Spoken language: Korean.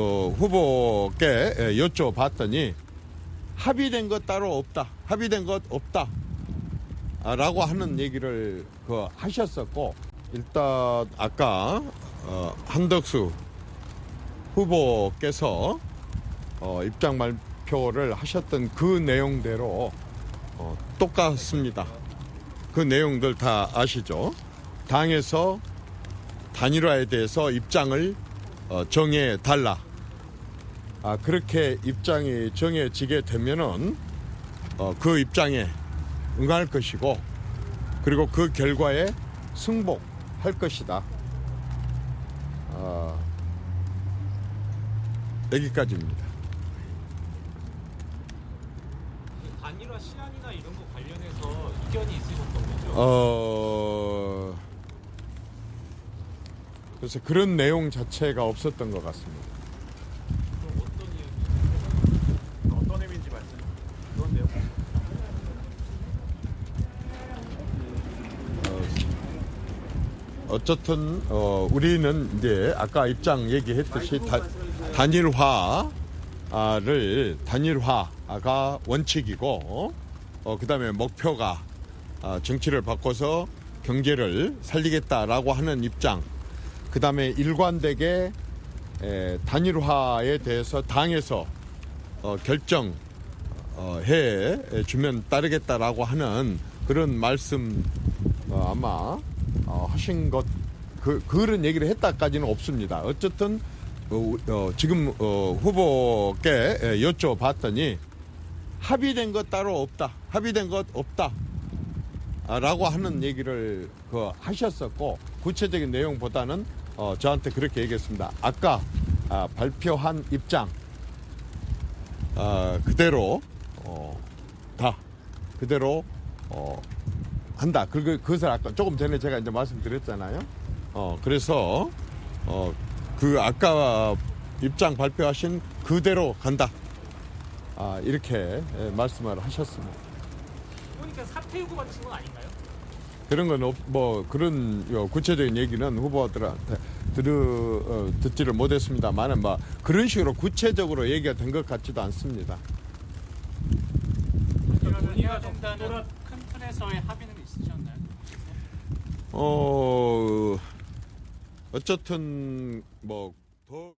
어, 후보께 예, 여쭤봤더니 합의된 것 따로 없다. 합의된 것 없다. 아, 라고 하는 얘기를 그 하셨었고 일단 아까 어, 한덕수 후보께서 어, 입장 발표를 하셨던 그 내용대로 어, 똑같습니다. 그 내용들 다 아시죠? 당에서 단일화에 대해서 입장을 어, 정해 달라. 아, 그렇게 입장이 정해지게 되면은 어, 그 입장에 응할 것이고 그리고 그 결과에 승복할 것이다. 아, 여기까지입니다. 단일화 시안이나 이런 거 관련해서 의견이 있으셨던 거죠? 어, 그래서 그런 내용 자체가 없었던 것 같습니다. 그럼 어떤 이야기? 어떤 의미인지 말씀. 그런 내용. 어쨌든 어, 우리는 이제 아까 입장 얘기했듯이 다, 단일화를 단일화가 원칙이고 어, 그다음에 목표가 아, 정치를 바꿔서 경제를 살리겠다라고 하는 입장. 그다음에 일관되게 에, 단일화에 대해서 당에서 어, 결정 어, 해 주면 따르겠다라고 하는 그런 말씀 어, 아마 어, 하신 것 그, 그런 얘기를 했다까지는 없습니다. 어쨌든 어, 어, 지금 어, 후보께 에, 여쭤봤더니 합의된 것 따로 없다. 합의된 것 없다. 아, 라고 하는 얘기를 그 하셨었고 구체적인 내용보다는 어, 저한테 그렇게 얘기했습니다. 아까 아, 발표한 입장 아, 그대로 어, 다 그대로 어, 한다. 그, 그, 그것을 아까 조금 전에 제가 이제 말씀드렸잖아요. 어, 그래서, 어, 그 아까 입장 발표하신 그대로 간다. 아, 이렇게 예, 말씀을 하셨습니다. 그러니까 사퇴 요구 받으신 건 아닌가요? 그런 건 없, 뭐, 그런 요 구체적인 얘기는 후보들한테 들, 어, 듣지를 못했습니다만은 뭐, 그런 식으로 구체적으로 얘기가 된 것 같지도 않습니다. 논의가 된다는 큰 틀에서의 합의는 있으셨나요? 어, 어쨌든, 뭐, 더.